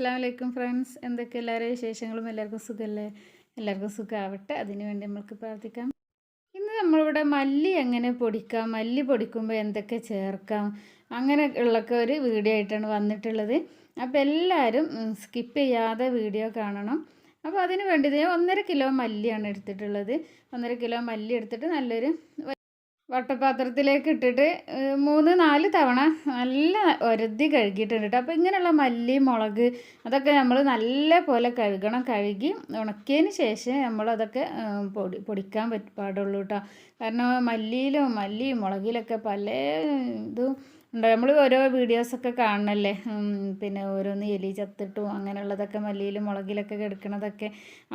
അസ്സാം വലൈക്കും ഫ്രണ്ട്സ്. എന്തൊക്കെ എല്ലാവരും വിശേഷങ്ങളും? എല്ലാവർക്കും സുഖമല്ലേ എല്ലാവർക്കും സുഖമാവട്ടെ അതിനുവേണ്ടി നമ്മൾക്ക് പ്രാർത്ഥിക്കാം. ഇന്ന് നമ്മളിവിടെ മല്ലി എങ്ങനെ പൊടിക്കാം മല്ലി പൊടിക്കുമ്പോൾ എന്തൊക്കെ ചേർക്കാം അങ്ങനെ ഉള്ളൊക്കെ ഒരു വീഡിയോ ആയിട്ടാണ് വന്നിട്ടുള്ളത്. അപ്പോൾ എല്ലാവരും സ്കിപ്പ് ചെയ്യാതെ വീഡിയോ കാണണം. അപ്പോൾ അതിന് വേണ്ടി ഒന്നര കിലോ മല്ലിയാണ് എടുത്തിട്ടുള്ളത്. ഒന്നര കിലോ മല്ലി എടുത്തിട്ട് നല്ലൊരു വട്ടപാത്രത്തിലേക്ക് ഇട്ടിട്ട് മൂന്ന് നാല് തവണ നല്ല ഒരതി കഴുകിയിട്ടുണ്ട് കേട്ടോ അപ്പോൾ ഇങ്ങനെയുള്ള മല്ലി മുളക് അതൊക്കെ നമ്മൾ നല്ല പോലെ കഴുകണം. കഴുകി ഉണക്കിയതിന് ശേഷം നമ്മളതൊക്കെ പൊടി പൊടിക്കാൻ പറ്റ പാടുള്ളൂ കേട്ടോ കാരണം മല്ലിയിലും മല്ലി മുളകിലൊക്കെ പല ഇതും നമ്മൾ ഓരോ വീഡിയോസൊക്കെ കാണണല്ലേ? പിന്നെ ഓരോന്ന് എലി ചത്തിട്ടും അങ്ങനെയുള്ളതൊക്കെ മല്ലിയിലും മുളകിലൊക്കെ കിടക്കണതൊക്കെ.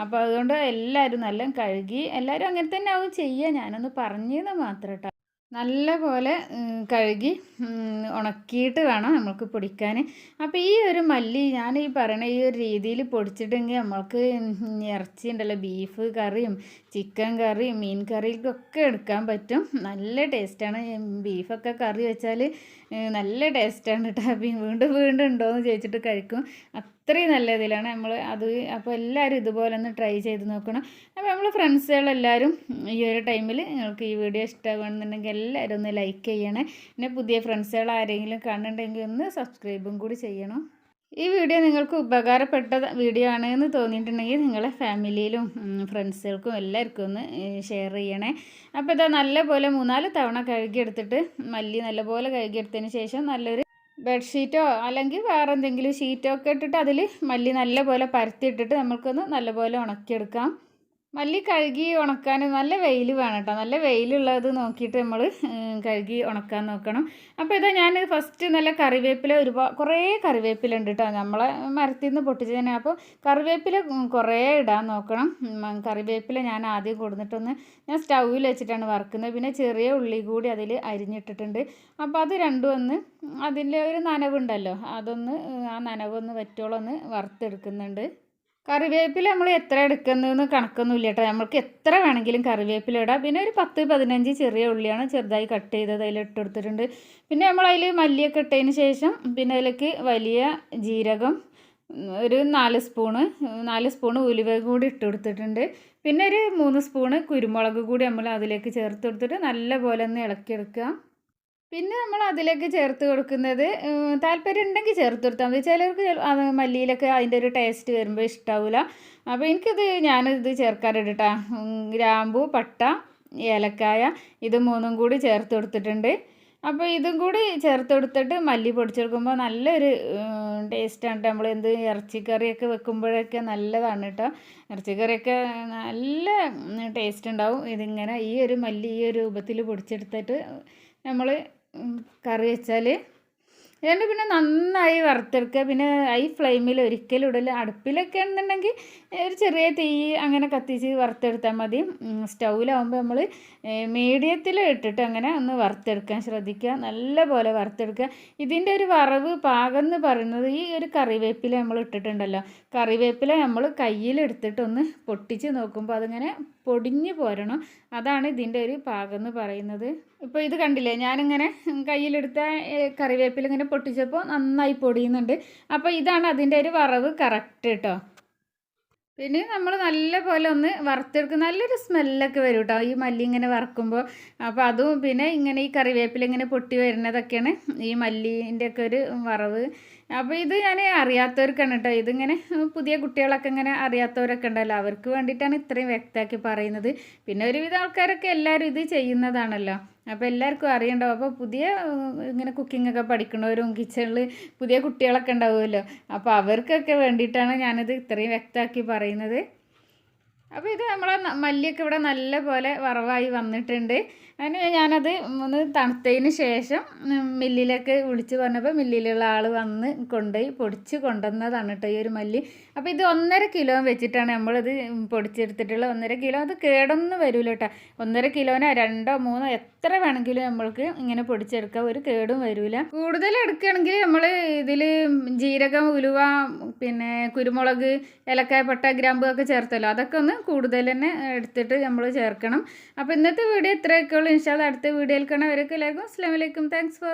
അപ്പോൾ അതുകൊണ്ട് എല്ലാവരും നല്ല കഴുകി എല്ലാവരും അങ്ങനെ തന്നെ ആവും ചെയ്യുക ഞാനൊന്ന് പറഞ്ഞതെന്ന് മാത്രം കേട്ടോ നല്ല പോലെ കഴുകി ഉണക്കിയിട്ട് വേണം നമുക്ക് പൊടിക്കാൻ. അപ്പോൾ ഈ ഒരു മല്ലി ഞാൻ ഈ പറയണ ഈ ഒരു രീതിയിൽ പൊടിച്ചിട്ടെങ്കിൽ നമ്മൾക്ക് ഇറച്ചി ഉണ്ടല്ലോ ബീഫ് കറിയും ചിക്കൻ കറിയും മീൻ കറിക്കൊക്കെ എടുക്കാൻ പറ്റും. നല്ല ടേസ്റ്റാണ്. ബീഫൊക്കെ കറി വെച്ചാൽ നല്ല ടേസ്റ്റാണ് കേട്ടോ വീണ്ടും വീണ്ടും ഉണ്ടോയെന്ന് ചോദിച്ചിട്ട് കഴിക്കും. അത്രയും നല്ല ഇതിലാണ്. നമ്മൾ അത് അപ്പോൾ എല്ലാവരും ഇതുപോലെ ഒന്ന് ട്രൈ ചെയ്ത് നോക്കണം. അപ്പോൾ നമ്മൾ ഫ്രണ്ട്സുകളെല്ലാവരും ഈ ഒരു ടൈമിൽ നിങ്ങൾക്ക് ഈ വീഡിയോ ഇഷ്ടമാണെന്നുണ്ടെങ്കിൽ എല്ലാവരും ഒന്ന് ലൈക്ക് ചെയ്യണേ. പിന്നെ പുതിയ ഫ്രണ്ട്സുകൾ ആരെങ്കിലും കാണുന്നുണ്ടെങ്കിൽ ഒന്ന് സബ്സ്ക്രൈബും കൂടി ചെയ്യണം. ഈ വീഡിയോ നിങ്ങൾക്ക് ഉപകാരപ്പെട്ട വീഡിയോ ആണെന്ന് തോന്നിയിട്ടുണ്ടെങ്കിൽ നിങ്ങളെ ഫാമിലിയിലും ഫ്രണ്ട്സുകൾക്കും എല്ലാവർക്കും ഒന്ന് ഷെയർ ചെയ്യണേ. അപ്പോൾ ഇതാ നല്ലപോലെ മൂന്നാൽ തവണ കഴുകിയെടുത്തിട്ട് മല്ലി നല്ലപോലെ കഴുകിയെടുത്തതിന് ശേഷം നല്ലൊരു ബെഡ്ഷീറ്റോ അല്ലെങ്കിൽ വേറെ എന്തെങ്കിലും ഷീറ്റോ ഒക്കെ ഇട്ടിട്ട് അതിൽ മല്ലി നല്ലപോലെ പരത്തിയിട്ടിട്ട് നമുക്കൊന്ന് നല്ലപോലെ ഉണക്കിയെടുക്കാം. മല്ലി കഴുകി ഉണക്കാൻ നല്ല വെയിൽ വേണം കേട്ടോ നല്ല വെയിലുള്ളത് നോക്കിയിട്ട് നമ്മൾ കഴുകി ഉണക്കാൻ നോക്കണം. അപ്പോൾ ഇതാ ഞാൻ ഫസ്റ്റ് നല്ല കറിവേപ്പില ഒരുപാട് കുറേ കറിവേപ്പില ഉണ്ട് കേട്ടോ നമ്മളെ മരത്തിൽ നിന്ന് പൊട്ടിച്ചതിന്. അപ്പോൾ കറിവേപ്പില കുറേ ഇടാൻ നോക്കണം. കറിവേപ്പില ഞാൻ ആദ്യം കൊടുത്തിട്ടൊന്ന് ഞാൻ സ്റ്റൗവിൽ വെച്ചിട്ടാണ് വറുക്കുന്നത്. പിന്നെ ചെറിയ ഉള്ളി കൂടി അതിൽ അരിഞ്ഞിട്ടിട്ടുണ്ട്. അപ്പോൾ അത് രണ്ടും ഒന്ന് അതിന്റെ ഒരു നനവുണ്ടല്ലോ. അതൊന്ന് ആ നനവൊന്ന് വറ്റോളൊന്ന് വറുത്തെടുക്കുന്നുണ്ട്. കറിവേപ്പില നമ്മൾ എത്ര എടുക്കുന്നതെന്ന് കണക്കൊന്നുമില്ല കേട്ടോ നമ്മൾക്ക് എത്ര വേണമെങ്കിലും കറിവേപ്പില ഇടാം. പിന്നെ ഒരു പത്ത് പതിനഞ്ച് ചെറിയ ഉള്ളിയാണ് ചെറുതായി കട്ട് ചെയ്തത്. അതിൽ ഇട്ട് കൊടുത്തിട്ടുണ്ട്. പിന്നെ നമ്മൾ അതിൽ മല്ലിയൊക്കെ ഇട്ടതിന് ശേഷം പിന്നെ അതിലേക്ക് വലിയ ജീരകം ഒരു നാല് സ്പൂണ് നാല് സ്പൂണ് ഉലുവ കൂടി ഇട്ട് കൊടുത്തിട്ടുണ്ട്. പിന്നെ ഒരു മൂന്ന് സ്പൂണ് കുരുമുളക് കൂടി നമ്മൾ അതിലേക്ക് ചേർത്ത് കൊടുത്തിട്ട് നല്ല പോലെ ഒന്ന് ഇളക്കിയെടുക്കുക. പിന്നെ നമ്മൾ അതിലേക്ക് ചേർത്ത് കൊടുക്കുന്നത് താല്പര്യം ഉണ്ടെങ്കിൽ ചേർത്ത് കൊടുത്താൽ മതി. ചിലർക്ക് മല്ലിയിലൊക്കെ അതിന്റെ ഒരു ടേസ്റ്റ് വരുമ്പോൾ ഇഷ്ടാവില്ല അപ്പോൾ എനിക്കിത് ഞാനിത് ചേർക്കാറുണ്ട് ഗ്രാമ്പു പട്ട ഏലക്കായ ഇത് മൂന്നും കൂടി ചേർത്ത് കൊടുത്തിട്ടുണ്ട്. അപ്പോൾ ഇതും കൂടി ചേർത്ത് കൊടുത്തിട്ട് മല്ലി പൊടിച്ചെടുക്കുമ്പോൾ നല്ലൊരു ടേസ്റ്റാണ് കേട്ടോ നമ്മൾ എന്ത് ഇറച്ചിക്കറിയൊക്കെ വെക്കുമ്പോഴൊക്കെ നല്ലതാണ് കേട്ടോ ഇറച്ചിക്കറിയൊക്കെ നല്ല ടേസ്റ്റ് ഉണ്ടാവും. ഇതിങ്ങനെ ഈ ഒരു മല്ലി ഈ ഒരു രൂപത്തിൽ പൊടിച്ചെടുത്തിട്ട് നമ്മൾ കറി വെച്ചാൽ അതുകൊണ്ട് പിന്നെ നന്നായി വറുത്തെടുക്കുക. പിന്നെ ഈ ഫ്ലെയിമിൽ ഒരിക്കലും ഇടൽ അടുപ്പിലൊക്കെ ആണെന്നുണ്ടെങ്കിൽ ഒരു ചെറിയ തീ അങ്ങനെ കത്തിച്ച് വറുത്തെടുത്താൽ മതി. സ്റ്റൗവിലാവുമ്പോൾ നമ്മൾ മീഡിയത്തിൽ ഇട്ടിട്ട് അങ്ങനെ ഒന്ന് വറുത്തെടുക്കാൻ ശ്രദ്ധിക്കുക. നല്ല പോലെ വറുത്തെടുക്കുക. ഇതിന്റെ ഒരു വറവ് പാകം എന്ന് പറയുന്നത് ഈ ഒരു കറിവേപ്പില നമ്മൾ ഇട്ടിട്ടുണ്ടല്ലോ. കറിവേപ്പില നമ്മൾ കയ്യിലെടുത്തിട്ടൊന്ന് പൊട്ടിച്ച് നോക്കുമ്പോൾ അതിങ്ങനെ പൊടിഞ്ഞു പോരണം. അതാണ് ഇതിന്റെ ഒരു പാകം എന്ന് പറയുന്നത്. ഇപ്പോൾ ഇത് കണ്ടില്ലേ? ഞാനിങ്ങനെ കയ്യിലെടുത്ത കറിവേപ്പില ഇങ്ങനെ പൊട്ടിച്ചപ്പോൾ നന്നായി പൊടിയുന്നുണ്ട്. അപ്പോൾ ഇതാണ് അതിന്റെ ഒരു വറവ് കറക്റ്റ് കേട്ടോ പിന്നെ നമ്മൾ നല്ല പോലെ ഒന്ന് വറുത്തെടുക്കും. നല്ലൊരു സ്മെല്ലൊക്കെ വരും കേട്ടോ ഈ മല്ലി ഇങ്ങനെ വറക്കുമ്പോൾ അപ്പോൾ അതും പിന്നെ ഇങ്ങനെ ഈ കറിവേപ്പില ഇങ്ങനെ പൊട്ടി വരുന്നതൊക്കെയാണ് ഈ മല്ലീന്റെ ഒക്കെ ഒരു വറവ്. അപ്പോൾ ഇത് ഞാൻ അറിയാത്തവർക്കാണ് കേട്ടോ ഇതിങ്ങനെ പുതിയ കുട്ടികളൊക്കെ ഇങ്ങനെ അറിയാത്തവരൊക്കെ ഉണ്ടല്ലോ. അവർക്ക് വേണ്ടിയിട്ടാണ് ഇത്രയും വ്യക്തമാക്കി പറയുന്നത്. പിന്നെ ഒരുവിധം ആൾക്കാരൊക്കെ എല്ലാവരും ഇത് ചെയ്യുന്നതാണല്ലോ. അപ്പോൾ എല്ലാവർക്കും അറിയണ്ടാവും. അപ്പോൾ പുതിയ ഇങ്ങനെ കുക്കിംഗ് ഒക്കെ പഠിക്കണവരും കിച്ചണിൽ പുതിയ കുട്ടികളൊക്കെ ഉണ്ടാവുമല്ലോ. അപ്പോൾ അവർക്കൊക്കെ വേണ്ടിയിട്ടാണ് ഞാനിത് ഇത്രയും വ്യക്തമാക്കി പറയുന്നത്. അപ്പോൾ ഇത് നമ്മളെ മല്ലിയൊക്കെ ഇവിടെ നല്ല പോലെ വറവായി വന്നിട്ടുണ്ട്. അതിന് ഞാനത് ഒന്ന് തണുത്തതിന് ശേഷം മില്ലിലൊക്കെ വിളിച്ച് പറഞ്ഞപ്പോൾ മില്ലിലുള്ള ആൾ വന്ന് കൊണ്ടുപോയി പൊടിച്ച് കൊണ്ടുവന്നതാണ് കേട്ടോ ഈ ഒരു മല്ലി. അപ്പോൾ ഇത് ഒന്നര കിലോ വെച്ചിട്ടാണ് നമ്മളിത് പൊടിച്ചെടുത്തിട്ടുള്ളത്. ഒന്നര കിലോ അത് കേടൊന്നും വരില്ല കേട്ടോ. ഒന്നര കിലോനോ രണ്ടോ മൂന്നോ എത്ര വേണമെങ്കിലും നമ്മൾക്ക് ഇങ്ങനെ പൊടിച്ചെടുക്കാം ഒരു കേടും വരില്ല കൂടുതൽ എടുക്കുകയാണെങ്കിൽ നമ്മൾ ഇതിൽ ജീരകം ഉലുവ പിന്നെ കുരുമുളക് ഏലക്കായ പട്ട ഗ്രാമ്പ് ഒക്കെ ചേർത്തല്ലോ. അതൊക്കെ ഒന്ന് കൂടുതൽ തന്നെ എടുത്തിട്ട് നമ്മൾ ചേർക്കണം. അപ്പോൾ ഇന്നത്തെ വീഡിയോ ഇത്രയൊക്കെ ഇൻഷാല്ല അടുത്ത വീഡിയോയിൽ കാണാം. വരൊക്കെ എല്ലാവർക്കും അസ്സാം വലൈക്കും താങ്ക്സ് ഫോർ